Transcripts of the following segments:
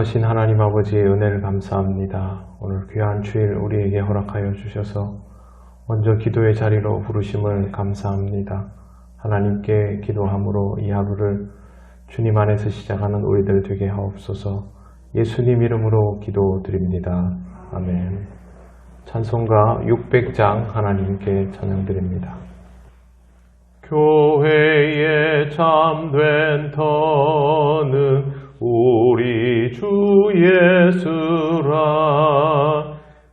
전능하신 하나님 아버지의 은혜를 감사합니다. 오늘 귀한 주일 우리에게 허락하여 주셔서 먼저 기도의 자리로 부르심을 감사합니다. 하나님께 기도함으로 이 하루를 주님 안에서 시작하는 우리들 되게 하옵소서 예수님 이름으로 기도드립니다. 아멘. 찬송가 600장 하나님께 찬양드립니다. 교회에 참된 터는 우리 주 예수라.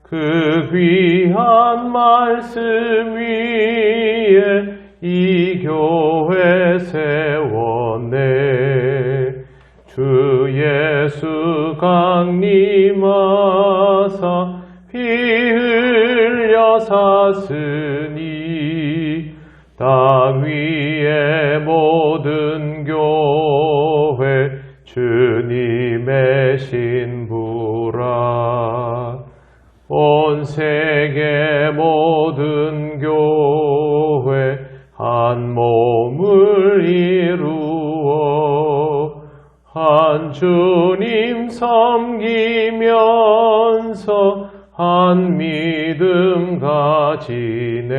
그 귀한 말씀 위에 이 교회 세웠네. 주 예수 강림하사 피 흘려 샀으니 땅 위의 모 신부라 온 세계 모든 교회 한 몸을 이루어 한 주님 섬기면서 한 믿음 가지네.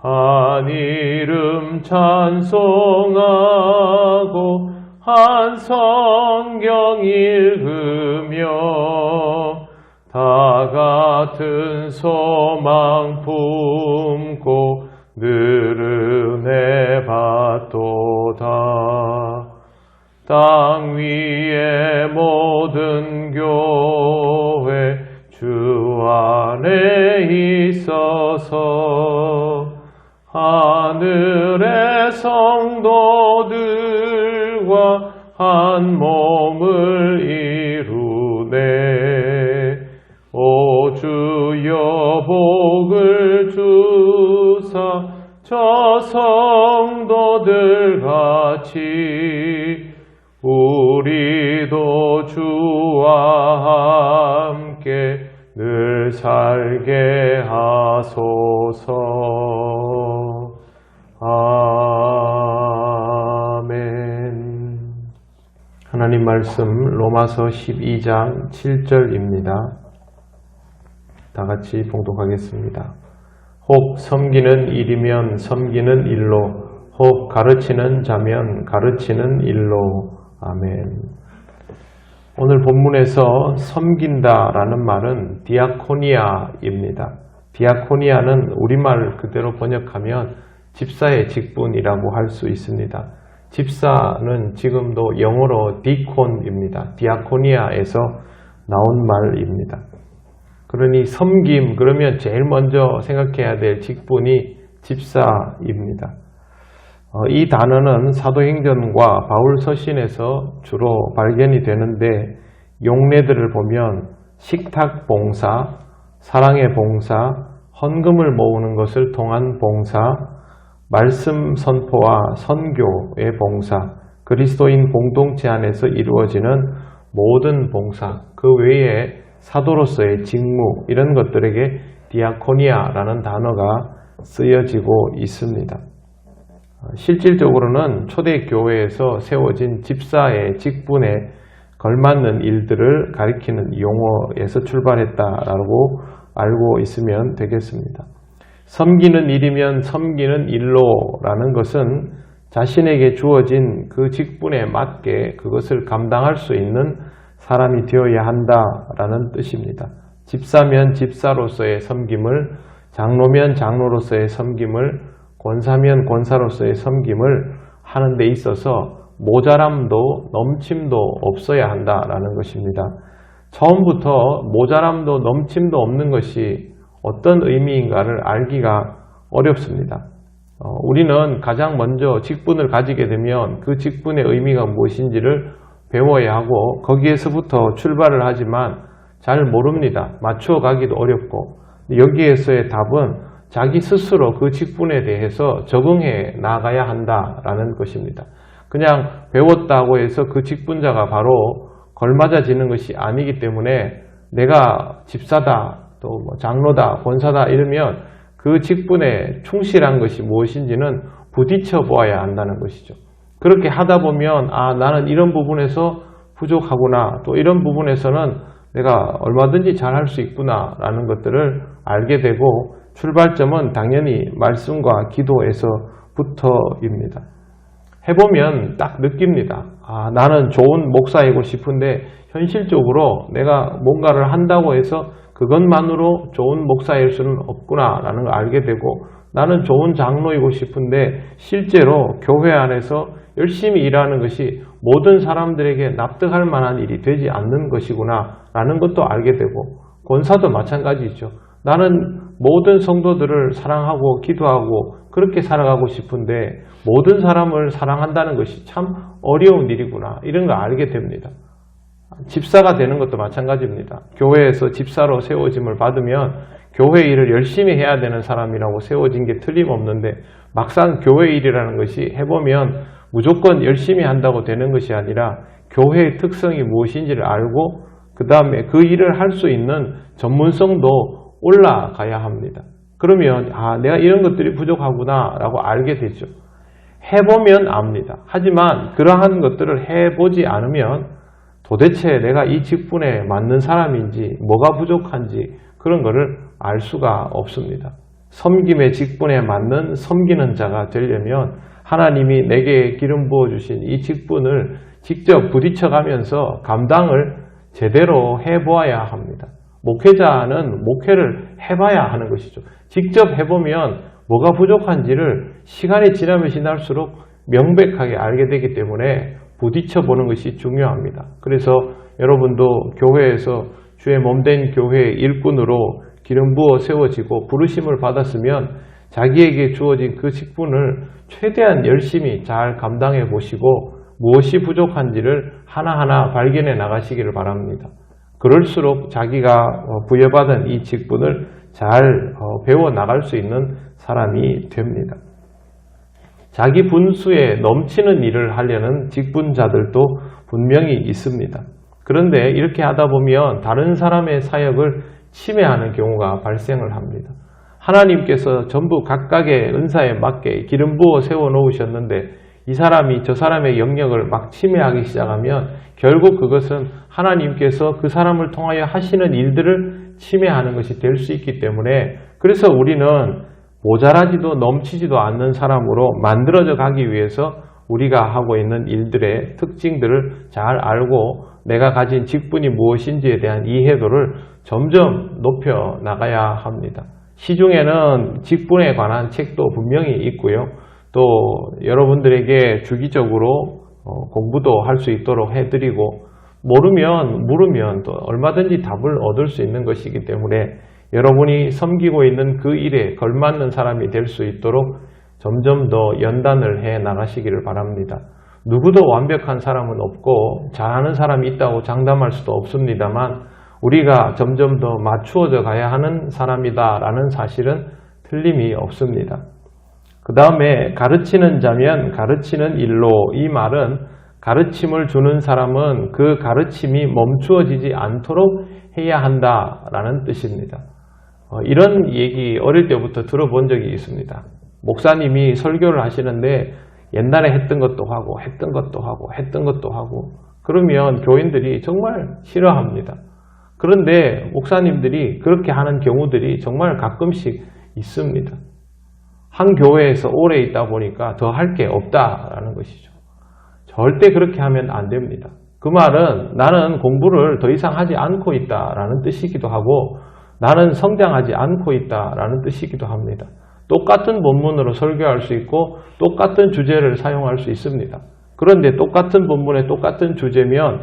한 이름 찬송하고 한 성경 읽으며 다 같은 소망 품고 늘 은혜 받도다. 땅 위의 모든 교 늘 살게 하소서. 아멘. 하나님 말씀 로마서 12장 7절입니다. 다 같이 봉독하겠습니다. 혹 섬기는 일이면 섬기는 일로, 혹 가르치는 자면 가르치는 일로. 아멘. 오늘 본문에서 섬긴다라는 말은 디아코니아입니다. 디아코니아는 우리말 그대로 번역하면 집사의 직분이라고 할 수 있습니다. 집사는 지금도 영어로 디콘입니다. 디아코니아에서 나온 말입니다. 그러니 섬김 그러면 제일 먼저 생각해야 될 직분이 집사입니다. 어, 이 단어는 사도행전과 바울 서신에서 주로 발견이 되는데 용례들을 보면 식탁 봉사, 사랑의 봉사, 헌금을 모으는 것을 통한 봉사, 말씀 선포와 선교의 봉사, 그리스도인 공동체 안에서 이루어지는 모든 봉사, 그 외에 사도로서의 직무 이런 것들에게 디아코니아라는 단어가 쓰여지고 있습니다. 실질적으로는 초대 교회에서 세워진 집사의 직분에 걸맞는 일들을 가리키는 용어에서 출발했다라고 알고 있으면 되겠습니다. 섬기는 일이면 섬기는 일로라는 것은 자신에게 주어진 그 직분에 맞게 그것을 감당할 수 있는 사람이 되어야 한다라는 뜻입니다. 집사면 집사로서의 섬김을, 장로면 장로로서의 섬김을, 권사면 권사로서의 섬김을 하는 데 있어서 모자람도 넘침도 없어야 한다라는 것입니다. 처음부터 모자람도 넘침도 없는 것이 어떤 의미인가를 알기가 어렵습니다. 어, 우리는 가장 먼저 직분을 가지게 되면 그 직분의 의미가 무엇인지를 배워야 하고 거기에서부터 출발을 하지만 잘 모릅니다. 맞추어 가기도 어렵고 여기에서의 답은 자기 스스로 그 직분에 대해서 적응해 나가야 한다라는 것입니다. 그냥 배웠다고 해서 그 직분자가 바로 걸맞아지는 것이 아니기 때문에 내가 집사다, 또 뭐 장로다, 권사다 이러면 그 직분에 충실한 것이 무엇인지는 부딪혀 보아야 한다는 것이죠. 그렇게 하다 보면 아 나는 이런 부분에서 부족하구나. 또 이런 부분에서는 내가 얼마든지 잘할 수 있구나. 라는 것들을 알게 되고 출발점은 당연히 말씀과 기도에서부터입니다. 해보면 딱 느낍니다. 아, 나는 좋은 목사이고 싶은데 현실적으로 내가 뭔가를 한다고 해서 그것만으로 좋은 목사일 수는 없구나 라는 걸 알게 되고 나는 좋은 장로이고 싶은데 실제로 교회 안에서 열심히 일하는 것이 모든 사람들에게 납득할 만한 일이 되지 않는 것이구나 라는 것도 알게 되고 권사도 마찬가지죠. 나는 모든 성도들을 사랑하고 기도하고 그렇게 살아가고 싶은데 모든 사람을 사랑한다는 것이 참 어려운 일이구나 이런 걸 알게 됩니다. 집사가 되는 것도 마찬가지입니다. 교회에서 집사로 세워짐을 받으면 교회 일을 열심히 해야 되는 사람이라고 세워진 게 틀림없는데 막상 교회 일이라는 것이 해보면 무조건 열심히 한다고 되는 것이 아니라 교회의 특성이 무엇인지를 알고 그 다음에 그 일을 할 수 있는 전문성도 올라가야 합니다. 그러면 아 내가 이런 것들이 부족하구나 라고 알게 되죠. 해보면 압니다. 하지만 그러한 것들을 해보지 않으면 도대체 내가 이 직분에 맞는 사람인지 뭐가 부족한지 그런 것을 알 수가 없습니다. 섬김의 직분에 맞는 섬기는 자가 되려면 하나님이 내게 기름 부어 주신 이 직분을 직접 부딪혀 가면서 감당을 제대로 해 보아야 합니다. 목회자는 목회를 해봐야 하는 것이죠. 직접 해보면 뭐가 부족한지를 시간이 지나면 지날수록 명백하게 알게 되기 때문에 부딪혀 보는 것이 중요합니다. 그래서 여러분도 교회에서 주의 몸된 교회의 일꾼으로 기름 부어 세워지고 부르심을 받았으면 자기에게 주어진 그 직분을 최대한 열심히 잘 감당해 보시고 무엇이 부족한지를 하나하나 발견해 나가시기를 바랍니다. 그럴수록 자기가 어, 부여받은 이 직분을 잘 어, 배워 나갈 수 있는 사람이 됩니다. 자기 분수에 넘치는 일을 하려는 직분자들도 분명히 있습니다. 그런데 이렇게 하다 보면 다른 사람의 사역을 침해하는 경우가 발생을 합니다. 하나님께서 전부 각각의 은사에 맞게 기름 부어 세워 놓으셨는데 이 사람이 저 사람의 영역을 막 침해하기 시작하면 결국 그것은 하나님께서 그 사람을 통하여 하시는 일들을 침해하는 것이 될 수 있기 때문에 그래서 우리는 모자라지도 넘치지도 않는 사람으로 만들어져 가기 위해서 우리가 하고 있는 일들의 특징들을 잘 알고 내가 가진 직분이 무엇인지에 대한 이해도를 점점 높여 나가야 합니다. 시중에는 직분에 관한 책도 분명히 있고요. 또 여러분들에게 주기적으로 어, 공부도 할 수 있도록 해드리고 모르면 물으면 또 얼마든지 답을 얻을 수 있는 것이기 때문에 여러분이 섬기고 있는 그 일에 걸맞는 사람이 될 수 있도록 점점 더 연단을 해 나가시기를 바랍니다. 누구도 완벽한 사람은 없고 잘하는 사람이 있다고 장담할 수도 없습니다만 우리가 점점 더 맞추어져 가야 하는 사람이다 라는 사실은 틀림이 없습니다. 그 다음에 가르치는 자면 가르치는 일로 이 말은 가르침을 주는 사람은 그 가르침이 멈추어지지 않도록 해야 한다라는 뜻입니다. 어, 이런 얘기 어릴 때부터 들어본 적이 있습니다. 목사님이 설교를 하시는데 옛날에 했던 것도 하고 했던 것도 하고 했던 것도 하고 그러면 교인들이 정말 싫어합니다. 그런데 목사님들이 그렇게 하는 경우들이 정말 가끔씩 있습니다. 한 교회에서 오래 있다 보니까 더 할 게 없다라는 것이죠. 절대 그렇게 하면 안 됩니다. 그 말은 나는 공부를 더 이상 하지 않고 있다라는 뜻이기도 하고 나는 성장하지 않고 있다라는 뜻이기도 합니다. 똑같은 본문으로 설교할 수 있고 똑같은 주제를 사용할 수 있습니다. 그런데 똑같은 본문의 똑같은 주제면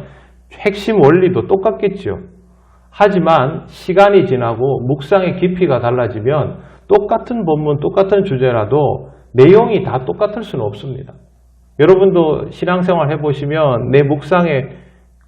핵심 원리도 똑같겠지요. 하지만 시간이 지나고 묵상의 깊이가 달라지면 똑같은 본문, 똑같은 주제라도 내용이 다 똑같을 수는 없습니다. 여러분도 신앙생활 해보시면 내 묵상의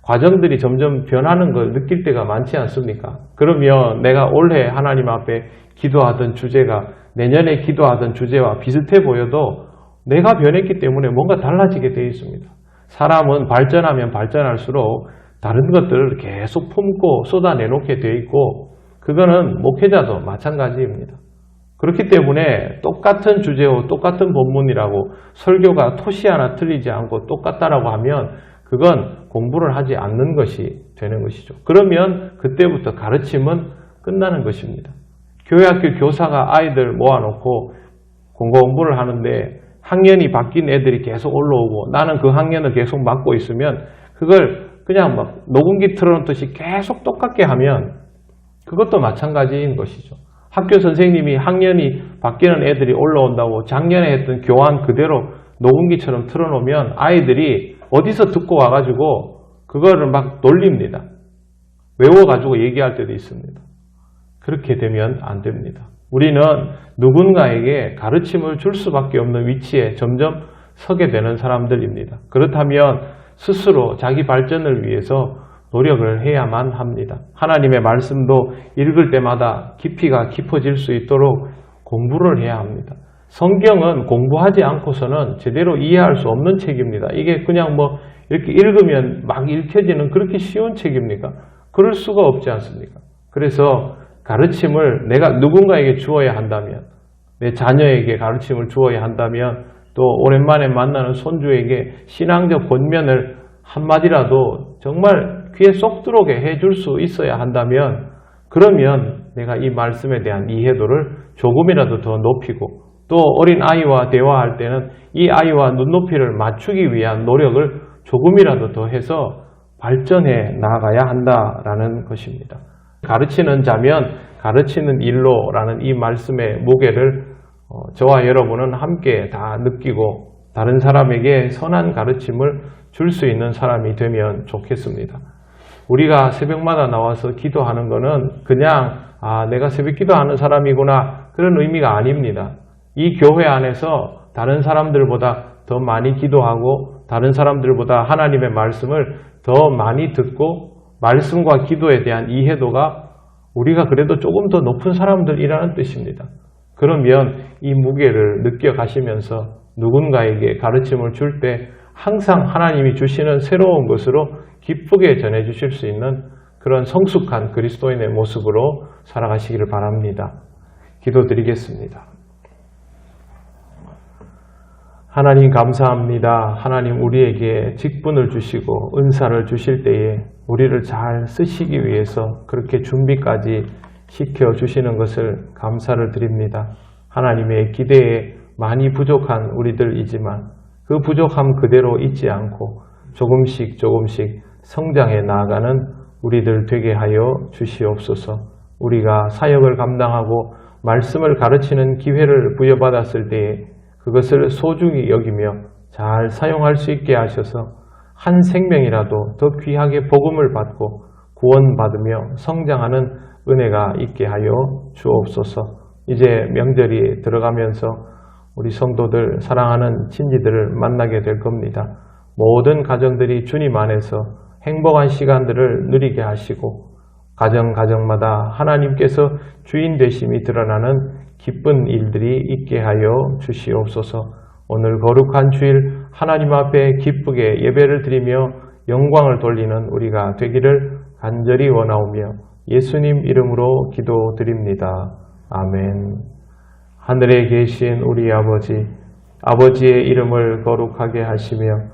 과정들이 점점 변하는 걸 느낄 때가 많지 않습니까? 그러면 내가 올해 하나님 앞에 기도하던 주제가 내년에 기도하던 주제와 비슷해 보여도 내가 변했기 때문에 뭔가 달라지게 되어 있습니다. 사람은 발전하면 발전할수록 다른 것들을 계속 품고 쏟아내놓게 되어 있고 그거는 목회자도 마찬가지입니다. 그렇기 때문에 똑같은 주제와 똑같은 본문이라고 설교가 토시 하나 틀리지 않고 똑같다라고 하면 그건 공부를 하지 않는 것이 되는 것이죠. 그러면 그때부터 가르침은 끝나는 것입니다. 교회 학교 교사가 아이들 모아놓고 공부 공부를 하는데 학년이 바뀐 애들이 계속 올라오고 나는 그 학년을 계속 맡고 있으면 그걸 그냥 막 녹음기 틀어놓듯이 계속 똑같게 하면 그것도 마찬가지인 것이죠. 학교 선생님이 학년이 바뀌는 애들이 올라온다고 작년에 했던 교환 그대로 녹음기처럼 틀어놓으면 아이들이 어디서 듣고 와가지고 그거를 막 놀립니다. 외워가지고 얘기할 때도 있습니다. 그렇게 되면 안 됩니다. 우리는 누군가에게 가르침을 줄 수밖에 없는 위치에 점점 서게 되는 사람들입니다. 그렇다면 스스로 자기 발전을 위해서 노력을 해야만 합니다. 하나님의 말씀도 읽을 때마다 깊이가 깊어질 수 있도록 공부를 해야 합니다. 성경은 공부하지 않고서는 제대로 이해할 수 없는 책입니다. 이게 그냥 뭐 이렇게 읽으면 막 읽혀지는 그렇게 쉬운 책입니까? 그럴 수가 없지 않습니까? 그래서 가르침을 내가 누군가에게 주어야 한다면, 내 자녀에게 가르침을 주어야 한다면, 또 오랜만에 만나는 손주에게 신앙적 권면을 한마디라도 정말 귀에 쏙 들어오게 해줄 수 있어야 한다면, 그러면 내가 이 말씀에 대한 이해도를 조금이라도 더 높이고, 또 어린 아이와 대화할 때는 이 아이와 눈높이를 맞추기 위한 노력을 조금이라도 더 해서 발전해 나가야 한다라는 것입니다. 가르치는 자면 가르치는 일로라는 이 말씀의 무게를 어, 저와 여러분은 함께 다 느끼고 다른 사람에게 선한 가르침을 줄 수 있는 사람이 되면 좋겠습니다. 우리가 새벽마다 나와서 기도하는 것은 그냥 아 내가 새벽 기도하는 사람이구나 그런 의미가 아닙니다. 이 교회 안에서 다른 사람들보다 더 많이 기도하고 다른 사람들보다 하나님의 말씀을 더 많이 듣고 말씀과 기도에 대한 이해도가 우리가 그래도 조금 더 높은 사람들이라는 뜻입니다. 그러면 이 무게를 느껴가시면서 누군가에게 가르침을 줄 때 항상 하나님이 주시는 새로운 것으로 기쁘게 전해 주실 수 있는 그런 성숙한 그리스도인의 모습으로 살아가시기를 바랍니다. 기도드리겠습니다. 하나님 감사합니다. 하나님 우리에게 직분을 주시고 은사를 주실 때에 우리를 잘 쓰시기 위해서 그렇게 준비까지 시켜 주시는 것을 감사를 드립니다. 하나님의 기대에 많이 부족한 우리들이지만 그 부족함 그대로 잊지 않고 조금씩 조금씩 성장해 나아가는 우리들 되게 하여 주시옵소서. 우리가 사역을 감당하고 말씀을 가르치는 기회를 부여받았을 때에 그것을 소중히 여기며 잘 사용할 수 있게 하셔서 한 생명이라도 더 귀하게 복음을 받고 구원받으며 성장하는 은혜가 있게 하여 주옵소서. 이제 명절이 들어가면서 우리 성도들 사랑하는 친지들을 만나게 될 겁니다. 모든 가정들이 주님 안에서 행복한 시간들을 누리게 하시고 가정 가정마다 하나님께서 주인 되심이 드러나는 기쁜 일들이 있게 하여 주시옵소서. 오늘 거룩한 주일 하나님 앞에 기쁘게 예배를 드리며 영광을 돌리는 우리가 되기를 간절히 원하오며 예수님 이름으로 기도드립니다. 아멘. 하늘에 계신 우리 아버지, 아버지의 이름을 거룩하게 하시며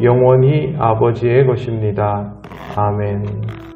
영원히 아버지의 것입니다. 아멘.